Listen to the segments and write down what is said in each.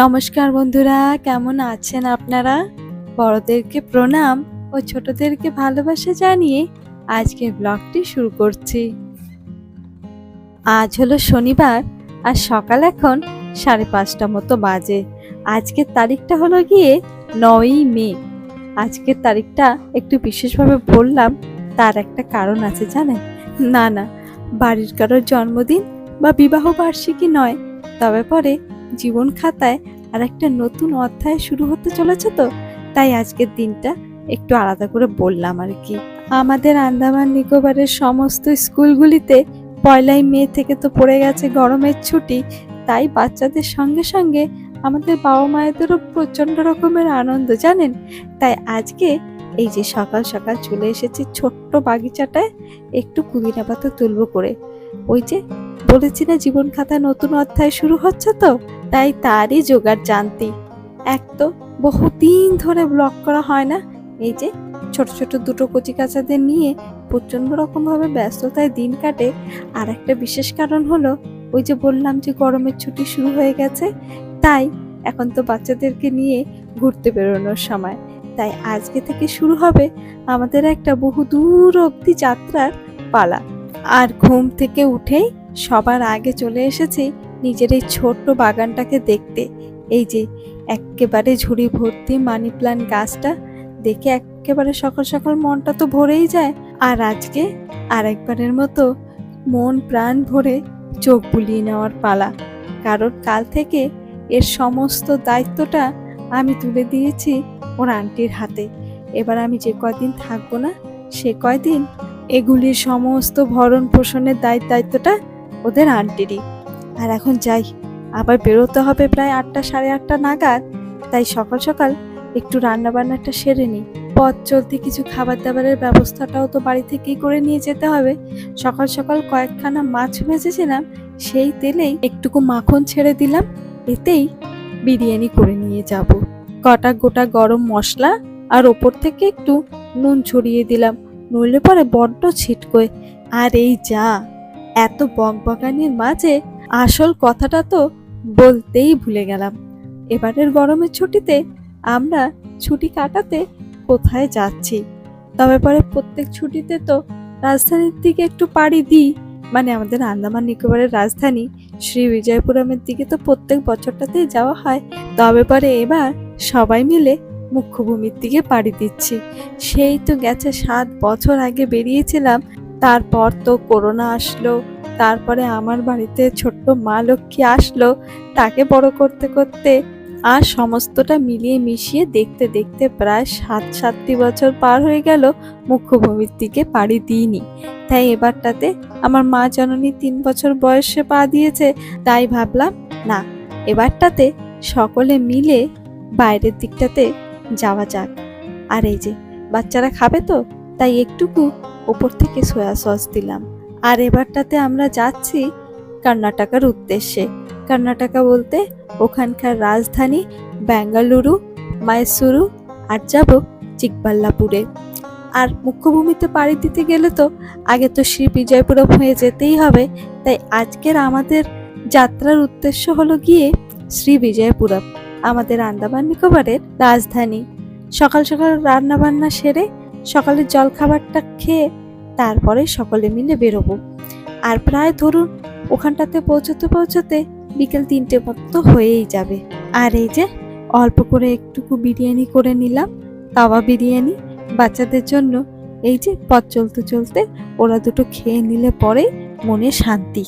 নমস্কার বন্ধুরা, কেমন আছেন আপনারা? বড়দেরকে প্রণাম ও ছোটদেরকে ভালোবাসা জানিয়ে আজকের ব্লগটি শুরু করছি। আজ হলো শনিবার আর সকাল এখন সাড়ে পাঁচটা মতো বাজে। আজকের তারিখটা হলো গিয়ে নয়ই মে। আজকের তারিখটা একটু বিশেষভাবে বললাম, তার একটা কারণ আছে জানেন? না না, বাড়ির কারোর জন্মদিন বা বিবাহ বার্ষিকী নয়, তবে পরে জীবন খাতায় আর একটা নতুন অধ্যায় শুরু হতে চলেছে তো, তাই আজকের দিনটা একটু আলাদা করে বললাম আর কি। আমাদের আন্দামান নিকোবরের সমস্ত স্কুলগুলিতে পয়লাই মে থেকে তো পড়ে গেছে গরমের ছুটি, তাই বাচ্চাদের সঙ্গে সঙ্গে আমাদের বাবা মায়েদেরও প্রচণ্ড রকমের আনন্দ, জানেন? তাই আজকে এই যে সকাল সকাল চলে এসেছি ছোট্ট বাগিচাটায় একটু পুদিনা পাতা তুলবো করে। ওই যে বলেছি না জীবন খাতা নতুন অধ্যায় শুরু হচ্ছে তো? তাই তারই জোগাড় জানতি। এক তো বহুদিন ধরে ব্লগ করা হয় না, এই যে ছোট ছোট দুটো কচি কাচাদের নিয়ে প্রচণ্ড রকমভাবে ব্যস্ততায় দিন কাটে। আর একটা বিশেষ কারণ হলো, ওই যে বললাম যে গরমের ছুটি শুরু হয়ে গেছে, তাই এখন তো বাচ্চাদেরকে নিয়ে ঘুরতে বেরোনোর সময়। তাই আজকে থেকে শুরু হবে আমাদের একটা বহু দূর অবধি যাত্রার পালা। আর ঘুম থেকে উঠেই সবার আগে চলে এসেছি নিজের এই ছোট্ট বাগানটাকে দেখতে। এই যে, একেবারে ঝুড়ি ভর্তি মানি প্লান্ট গাছটা, দেখে একেবারে সকাল সকাল মনটা তো ভরেই যায়। আর আজকে আরেকবারের মতো মন প্রাণ ভরে চোখ বুলিয়ে নেওয়ার পালা। কারণ কাল থেকে এর সমস্ত দায়িত্বটা আমি তুলে দিয়েছি ওর আন্টির হাতে। এবার আমি যে কয়দিন থাকব না, সে কয়দিন এগুলির সমস্ত ভরণ পোষণের দায়িত্ব দায়িত্বটা ওদের আন্টিরই। আর এখন যাই। আবার বেরোতে হবে প্রায় আটটা, সাড়ে আটটা নাগাদ। তাই সকাল সকাল একটু রান্না বান্নাটা সেরে নিই। পথ চলতে কিছু খাবার দাবারের ব্যবস্থাটাও তো বাড়ি থেকেই করে নিয়ে যেতে হবে। সকাল সকাল কয়েকখানা মাছ ভেজেছিলাম, সেই তেলেই একটুকু মাখন ছেড়ে দিলাম। এতেই বিরিয়ানি করে নিয়ে যাব। কটা গোটা গরম মশলা আর ওপর থেকে একটু নুন ছড়িয়ে দিলাম। নইলে পরে বড্ড ছিটকোয়। আর এই যা, এত বকবকানির মাঝে আসল কথাটা তো বলতেই ভুলে গেলাম। এবারের গরমের ছুটিতে আমরা ছুটি কাটাতে কোথায় যাচ্ছি? তবে পরে প্রত্যেক ছুটিতে তো রাজধানীর দিকে একটু পাড়ি দিই। মানে আমাদের আন্দামান নিকোবরের রাজধানী, শ্রী বিজয়পুরমের দিকে তো প্রত্যেক বছরটাতেই যাওয়া হয়। তবে পরে এবার সবাই মিলে মুখ্যভূমির দিকে পাড়ি দিচ্ছি। সেই তো গেছে সাত বছর আগে বেরিয়েছিলাম। তারপর তো করোনা আসলো তারপরে আমার বাড়িতে ছোট্ট মা লক্ষ্মী আসলো। তাকে বড় করতে করতে আর সমস্তটা মিলিয়ে মিশিয়ে দেখতে দেখতে প্রায় সাত, সাতটি বছর পার হয়ে গেল, মুখ্যভূমির দিকে পাড়ি দিইনি। তাই এবারটাতে আমার মা জননী তিন বছর বয়সে পা দিয়েছে, তাই ভাবলাম, না, এবারটাতে সকলে মিলে বাইরের দিকটাতে যাওয়া যাক। আর এই যে, বাচ্চারা খাবে তো? তাই একটুকু ওপর থেকে সয়া সস দিলাম। আর এবারটাতে আমরা যাচ্ছি কর্ণাটকার উদ্দেশ্যে। কর্ণাটকা বলতে ওখানকার রাজধানী বেঙ্গালুরু, মাইসুরু আর যাব চিকবাল্লাপুরে। আর মুখ্যভূমিতে পাড়ি দিতে গেলে তো আগে তো শ্রী বিজয়পুরম হয়ে যেতেই হবে, তাই আজকের আমাদের যাত্রার উদ্দেশ্য হলো গিয়ে শ্রী বিজয়পুরম, আমাদের আন্দামান নিকোবরের রাজধানী। সকাল সকাল রান্না বান্না সেরে সকালের জলখাবারটা খেয়ে তারপরে সকলে মিলে বেরোবো। আর প্রায় ধরুন ওখানটাতে পৌঁছতে পৌঁছতে বিকেল তিনটে মতো হয়েই যাবে। আর এই যে অল্প করে একটুকু বিরিয়ানি করে নিলাম, তাওয়া বিরিয়ানি বাচ্চাদের জন্য। এই যে পথ চলতে চলতে ওরা দুটো খেয়ে নিলে পরে মনে শান্তি।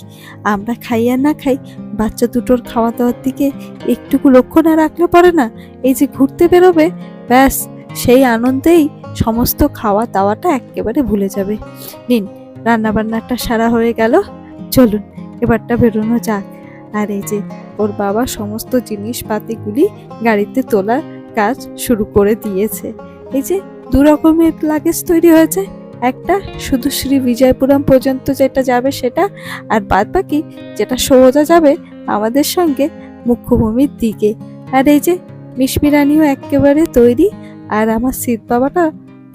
আমরা খাই আর না খাই, বাচ্চা দুটোর খাওয়া দাওয়ার দিকে একটুকু লক্ষ্য না রাখলে পরে না এই যে ঘুরতে বেরোবে, ব্যাস সেই আনন্দেই সমস্ত খাওয়া দাওয়াটা একেবারে ভুলে যাবে। নিন রান্না বান্নাটা সারা হয়ে গেল। চলুন, এবারটা বেরোনো যাক। আর এই যে, ওর বাবা সমস্ত জিনিসপাতিগুলি গাড়িতে তোলার কাজ শুরু করে দিয়েছে। এই যে, দু রকমের লাগেজ তৈরি হয়েছে। একটা শুধু শ্রী বিজয়পুরম পর্যন্ত যেটা যাবে সেটা, আর বাদ বাকি যেটা সোজা যাবে আমাদের সঙ্গে মুখ্যভূমির দিকে। আর এই যে মিশমিরানিও একেবারে তৈরি। আর আমার শীত বাবাটা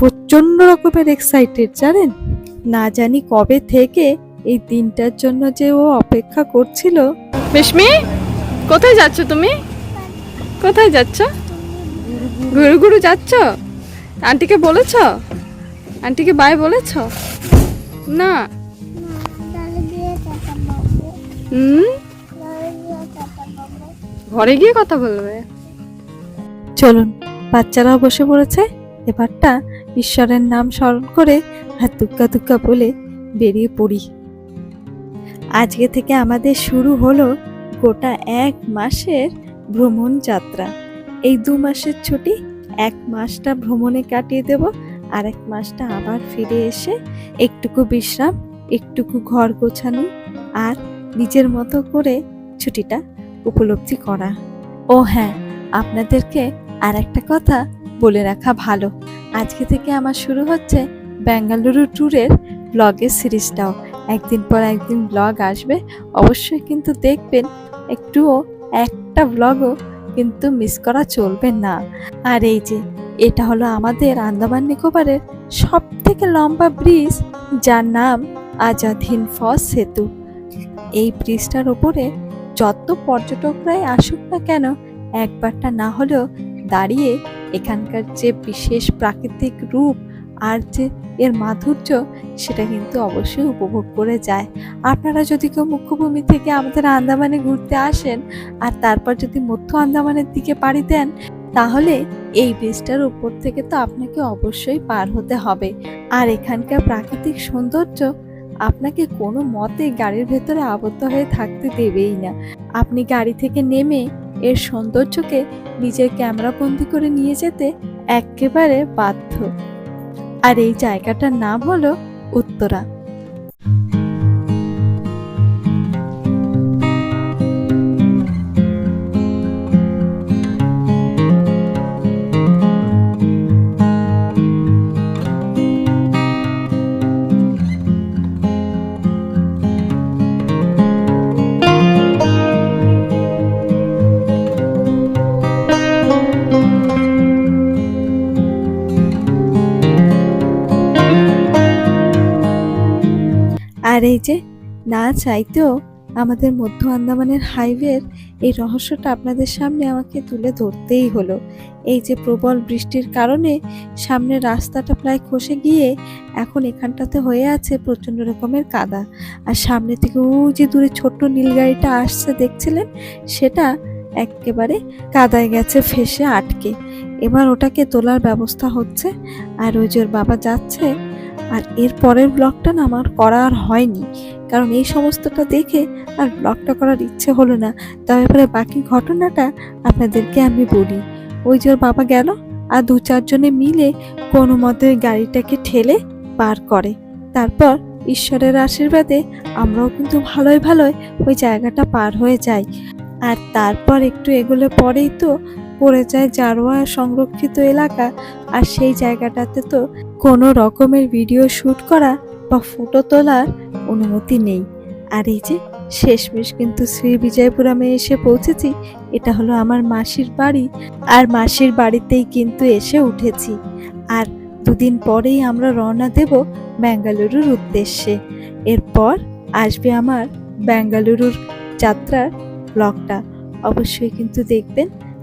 প্রচণ্ড রকমের এক্সাইটেড জানেন? না জানি কবে থেকে এই দিনটার জন্য যে ও অপেক্ষা করছিল। মিশমি কোথায় যাচ্ছ তুমি? কোথায় যাচ্ছ? ঘুরু ঘুরু যাচ্ছ? আন্টিকে বলেছ? আন্টিকে বাই বলেছ? না। ঘরে গিয়ে কথা বলবে। চলুন বাচ্চারাও বসে পড়েছে। এবারটা ঈশ্বরের নাম স্মরণ করে আর দুক্কা দুক্কা বলে বেরিয়ে পড়ি। আজকে থেকে আমাদের শুরু হলো গোটা এক মাসের ভ্রমণ যাত্রা। এই দু মাসের ছুটি, এক মাসটা ভ্রমণে কাটিয়ে দেব আর এক মাসটা আবার ফিরে এসে একটুকু বিশ্রাম, একটুকু ঘর গোছানো আর নিজের মতো করে ছুটিটা উপলব্ধি করা। ও হ্যাঁ আপনাদেরকে আর একটা কথা বলে রাখা ভালো। আজকে থেকে আমার শুরু হচ্ছে বেঙ্গালুরু ট্যুরের ব্লগের সিরিজটাও। একদিন পর একদিন ব্লগ আসবে। অবশ্যই কিন্তু দেখবেন, একটুও একটা ব্লগও কিন্তু মিস করা চলবে না। আর এই যে, এটা হলো আমাদের আন্দামান নিকোবরের সব থেকে লম্বা ব্রিজ যার নাম আজাদ হিন্দ ফস সেতু। এই ব্রিজটার ওপরে যত পর্যটকরাই আসুক না কেন, একবারটা না হলেও দাঁড়িয়ে এখানকার যে বিশেষ প্রাকৃতিক রূপ আর যে এর মাধুর্য, সেটা কিন্তু অবশ্যই উপভোগ করে যায়। আপনারা যদি কেউ মুখ্যভূমি থেকে আমাদের আন্দামানে ঘুরতে আসেন আর তারপর যদি মধ্য আন্দামানের দিকে পাড়ি দেন, তাহলে এই ব্রিজটার উপর থেকে তো আপনাকে অবশ্যই পার হতে হবে। আর এখানকার প্রাকৃতিক সৌন্দর্য আপনাকে কোনো মতে গাড়ির ভেতরে আবদ্ধ হয়ে থাকতে দেবেই না। আপনি গাড়ি থেকে নেমে এর সৌন্দর্যকে নিজের ক্যামেরা বন্দি করে নিয়ে যেতে একেবারে বাধ্য। আর এই জায়গাটার নাম হলো উত্তরা। আর এই যে না চাইতেও আমাদের মধ্য আন্দামানের হাইওয়ের এই রহস্যটা আপনাদের সামনে আমাকে তুলে ধরতেই হলো। এই যে প্রবল বৃষ্টির কারণে সামনের রাস্তাটা প্রায় খসে গিয়ে এখন এখানটাতে হয়ে আছে প্রচণ্ড রকমের কাদা। আর সামনে থেকে ওই যে দূরে ছোট্ট নীল গাড়িটা আসছে, দেখছিলেন? সেটা একেবারে কাদায় গেছে, ফেসে আটকে। এবার ওটাকে তোলার ব্যবস্থা হচ্ছে। আর ওই যে ওর বাবা যাচ্ছে আর এর পরের ব্লগটা না আমার করা আর হয়নি। কারণ এই সমস্তটা দেখে আর ব্লগটা করার ইচ্ছে হলো না। তারপরে বাকি ঘটনাটা আপনাদেরকে আমি বলি। ওই যে ওর বাবা গেল আর দু চারজনে মিলে কোনো মতে গাড়িটাকে ঠেলে পার করে। তারপর ঈশ্বরের আশীর্বাদে আমরাও কিন্তু ভালোই ভালোই ওই জায়গাটা পার হয়ে যাই। আর তারপর একটু এগুলো পরেই তো পড়ে যায় জারোয়া সংরক্ষিত এলাকা আর সেই জায়গাটাতে তো কোনো রকমের ভিডিও শ্যুট করা বা ফটো তোলার অনুমতি নেই। আর এই যে শেষমেশ কিন্তু শ্রী বিজয়পুরমে এসে পৌঁছেছি, এটা হলো আমার মাসির বাড়ি আর মাসির বাড়িতেই কিন্তু এসে উঠেছি। আর দুদিন পরেই আমরা রওনা দেব বেঙ্গালুরুর উদ্দেশ্যে। এরপর আসবে আমার বেঙ্গালুরুর যাত্রার ব্লগটা অবশ্যই কিন্তু দেখবেন